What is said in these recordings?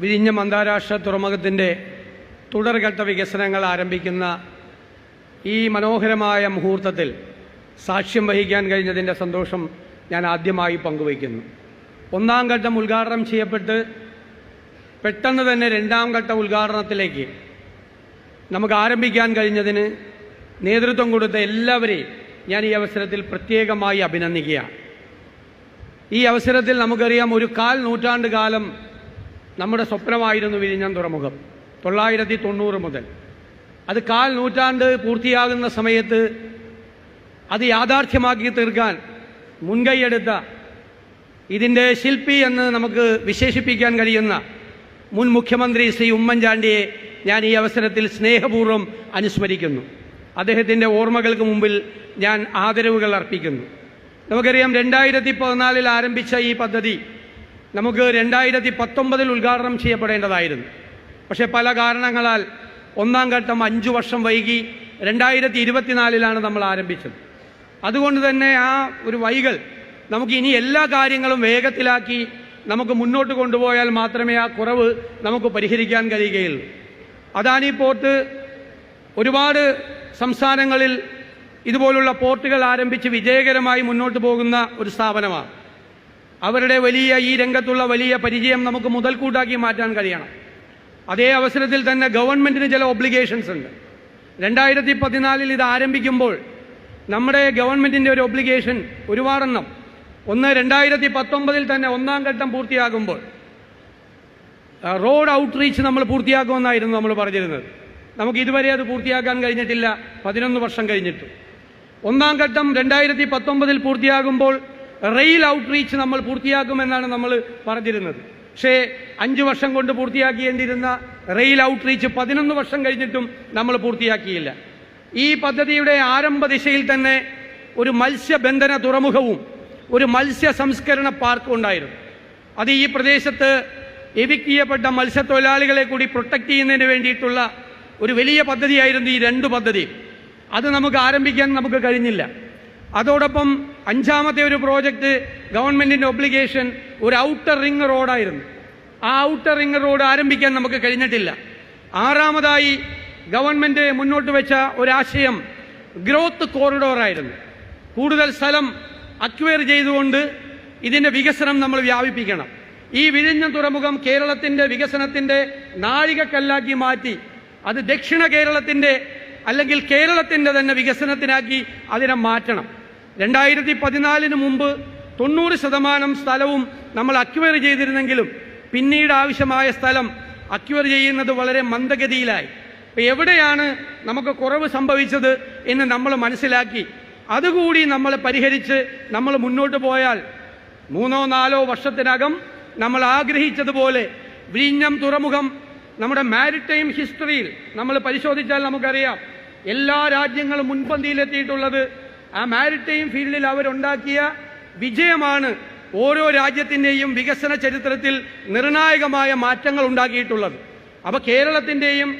വിഴിഞ്ഞം അന്താരാഷ്ട്ര തുറമുഖത്തിന്റെ തുടർഘട്ട വികസനങ്ങൾ ആരംഭിക്കുന്ന ഈ മനോഹരമായ മുഹൂർത്തത്തിൽ സാക്ഷ്യം വഹിക്കാൻ കഴിഞ്ഞതിന്റെ സന്തോഷം ഞാൻ ആദ്യമായി പങ്കുവയ്ക്കുന്നു. ഒന്നാം ഘട്ടം ഉദ്ഘാടനം ചെയ്യപ്പെട്ട് പെട്ടെന്ന് തന്നെ രണ്ടാം ഘട്ട ഉദ്ഘാടനത്തിലേക്ക് നമുക്ക് ആരംഭിക്കാൻ കഴിഞ്ഞതിന് നേതൃത്വം കൊടുത്ത എല്ലാവരെയും ഞാൻ ഈ അവസരത്തിൽ പ്രത്യേകമായി അഭിനന്ദിക്കുകയാണ്. ഈ അവസരത്തിൽ നമുക്കറിയാം ഒരു കാൽ നൂറ്റാണ്ട് കാലം നമ്മുടെ സ്വപ്നമായിരുന്നു വിഴിഞ്ഞം തുറമുഖം. തൊള്ളായിരത്തി തൊണ്ണൂറ് മുതൽ. അത് കാൽ നൂറ്റാണ്ട് പൂർത്തിയാകുന്ന സമയത്ത് അത് യാഥാർത്ഥ്യമാക്കി തീർക്കാൻ മുൻകൈയെടുത്ത ഇതിന്റെ ശില്പി എന്ന് നമുക്ക് വിശേഷിപ്പിക്കാൻ കഴിയുന്ന മുൻ മുഖ്യമന്ത്രി ശ്രീ ഉമ്മൻചാണ്ടിയെ ഞാൻ ഈ അവസരത്തിൽ സ്നേഹപൂർവം അനുസ്മരിക്കുന്നു. അദ്ദേഹത്തിന്റെ ഓർമ്മകൾക്ക് മുമ്പിൽ ഞാൻ ആദരവുകൾ അർപ്പിക്കുന്നു. നമുക്കറിയാം രണ്ടായിരത്തി പതിനാലിൽ ആരംഭിച്ച ഈ പദ്ധതി നമുക്ക് രണ്ടായിരത്തി പത്തൊമ്പതിൽ ഉദ്ഘാടനം ചെയ്യപ്പെടേണ്ടതായിരുന്നു. പക്ഷെ പല കാരണങ്ങളാൽ ഒന്നാം ഘട്ടം അഞ്ച് വർഷം വൈകി രണ്ടായിരത്തി ഇരുപത്തിനാലിലാണ് നമ്മൾ ആരംഭിച്ചത്. അതുകൊണ്ട് തന്നെ ആ ഒരു വൈകൽ നമുക്ക് ഇനി എല്ലാ കാര്യങ്ങളും വേഗത്തിലാക്കി നമുക്ക് മുന്നോട്ട് കൊണ്ടുപോയാൽ മാത്രമേ ആ കുറവ് നമുക്ക് പരിഹരിക്കാൻ കഴിയുകയുള്ളൂ. അദാനി പോർട്ട് ഒരുപാട് സംസ്ഥാനങ്ങളിൽ ഇതുപോലുള്ള പോർട്ടുകൾ ആരംഭിച്ച് വിജയകരമായി മുന്നോട്ട് പോകുന്ന ഒരു സ്ഥാപനമാണ്. അവരുടെ വലിയ ഈ രംഗത്തുള്ള വലിയ പരിചയം നമുക്ക് മുതൽക്കൂട്ടാക്കി മാറ്റാൻ കഴിയണം. അതേ അവസരത്തിൽ തന്നെ ഗവൺമെന്റിന് ചില ഒബ്ലിഗേഷൻസ് ഉണ്ട്. രണ്ടായിരത്തി പതിനാലിൽ ഇത് ആരംഭിക്കുമ്പോൾ നമ്മുടെ ഗവൺമെന്റിന്റെ ഒരു ഒബ്ലിഗേഷൻ ഒരുപാടെണ്ണം. ഒന്ന് രണ്ടായിരത്തി പത്തൊമ്പതിൽ തന്നെ ഒന്നാം ഘട്ടം പൂർത്തിയാകുമ്പോൾ റോഡ് ഔട്ട്റീച്ച് നമ്മൾ പൂർത്തിയാക്കുമെന്നായിരുന്നു നമ്മൾ പറഞ്ഞിരുന്നത്. നമുക്ക് ഇതുവരെ അത് പൂർത്തിയാക്കാൻ കഴിഞ്ഞിട്ടില്ല. പതിനൊന്ന് വർഷം കഴിഞ്ഞിട്ട്. ഒന്നാം ഘട്ടം രണ്ടായിരത്തി പത്തൊമ്പതിൽ പൂർത്തിയാകുമ്പോൾ റെയിൽ ഔട്ട്റീച്ച് നമ്മൾ പൂർത്തിയാക്കുമെന്നാണ് നമ്മൾ പറഞ്ഞിരുന്നത്. പക്ഷേ അഞ്ച് വർഷം കൊണ്ട് പൂർത്തിയാക്കേണ്ടിയിരുന്ന റെയിൽ ഔട്ട്റീച്ച് പതിനൊന്ന് വർഷം കഴിഞ്ഞിട്ടും നമ്മൾ പൂർത്തിയാക്കിയില്ല. ഈ പദ്ധതിയുടെ ആരംഭ ദിശയിൽ തന്നെ ഒരു മത്സ്യബന്ധന തുറമുഖവും ഒരു മത്സ്യ സംസ്കരണ പാർക്കും ഉണ്ടായിരുന്നു. അത് ഈ പ്രദേശത്ത് എവിക്ട് ചെയ്യപ്പെട്ട മത്സ്യത്തൊഴിലാളികളെ കൂടി പ്രൊട്ടക്ട് ചെയ്യുന്നതിന് വേണ്ടിയിട്ടുള്ള ഒരു വലിയ പദ്ധതിയായിരുന്നു ഈ രണ്ട് പദ്ധതി. അത് നമുക്ക് ആരംഭിക്കാൻ നമുക്ക് കഴിഞ്ഞില്ല. അതോടൊപ്പം അഞ്ചാമത്തെ ഒരു പ്രോജക്റ്റ് ഗവൺമെന്റിന്റെ ഒബ്ലിഗേഷൻ ഒരു ഔട്ടർ റിംഗ് റോഡായിരുന്നു ആ ഔട്ടർ റിംഗ് റോഡ് ആരംഭിക്കാൻ നമുക്ക് കഴിഞ്ഞിട്ടില്ല. ആറാമതായി ഗവൺമെന്റ് മുന്നോട്ട് വെച്ച ഒരാശയം ഗ്രോത്ത് കോറിഡോറായിരുന്നു കൂടുതൽ സ്ഥലം അക്വയർ ചെയ്തുകൊണ്ട് ഇതിന്റെ വികസനം നമ്മൾ വ്യാപിപ്പിക്കണം. ഈ വിഴിഞ്ഞം തുറമുഖം കേരളത്തിന്റെ വികസനത്തിന്റെ നാഴികക്കല്ലാക്കി മാറ്റി അത് ദക്ഷിണ കേരളത്തിന്റെ അല്ലെങ്കിൽ കേരളത്തിന്റെ തന്നെ വികസനത്തിനാക്കി അതിനെ മാറ്റണം. രണ്ടായിരത്തി പതിനാലിന് മുമ്പ് തൊണ്ണൂറ് ശതമാനം സ്ഥലവും നമ്മൾ അക്വയർ ചെയ്തിരുന്നെങ്കിലും പിന്നീട് ആവശ്യമായ സ്ഥലം അക്വയർ ചെയ്യുന്നത് വളരെ മന്ദഗതിയിലായി. അപ്പോൾ എവിടെയാണ് നമുക്ക് കുറവ് സംഭവിച്ചത് എന്ന് നമ്മൾ മനസ്സിലാക്കി. അതുകൂടി നമ്മൾ പരിഹരിച്ച് നമ്മൾ മുന്നോട്ട് പോയാൽ മൂന്നോ നാലോ വർഷത്തിനകം നമ്മൾ ആഗ്രഹിച്ചതുപോലെ വിഴിഞ്ഞം തുറമുഖം നമ്മുടെ മാരിടൈം ഹിസ്റ്ററിയിൽ നമ്മൾ പരിശോധിച്ചാൽ നമുക്കറിയാം. എല്ലാ രാജ്യങ്ങളും മുൻപന്തിയിലെത്തിയിട്ടുള്ളത് ആ മാരിടൈം ഫീൽഡിൽ അവരുണ്ടാക്കിയ വിജയമാണ് ഓരോ രാജ്യത്തിന്റെയും വികസന ചരിത്രത്തിൽ നിർണായകമായ മാറ്റങ്ങൾ ഉണ്ടാക്കിയിട്ടുള്ളത്. അപ്പോൾ കേരളത്തിന്റെയും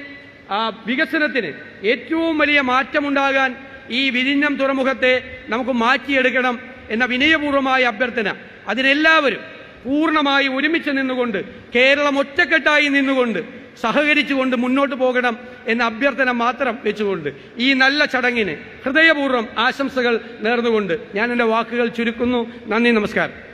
വികസനത്തിന് ഏറ്റവും വലിയ മാറ്റമുണ്ടാകാൻ ഈ വിഴിഞ്ഞം തുറമുഖത്തെ നമുക്ക് മാറ്റിയെടുക്കണം എന്ന വിനയപൂർവമായ അഭ്യർത്ഥന. അതിനെല്ലാവരും പൂർണമായി ഒരുമിച്ച് നിന്നുകൊണ്ട് കേരളം ഒറ്റക്കെട്ടായി നിന്നുകൊണ്ട് സഹകരിച്ചുകൊണ്ട് മുന്നോട്ട് പോകണം എന്ന അഭ്യർത്ഥന മാത്രം വെച്ചുകൊണ്ട് ഈ നല്ല ചടങ്ങിന് ഹൃദയപൂർവം ആശംസകൾ നേർന്നുകൊണ്ട് ഞാൻ എന്റെ വാക്കുകൾ ചുരുക്കുന്നു. നന്ദി നമസ്കാരം.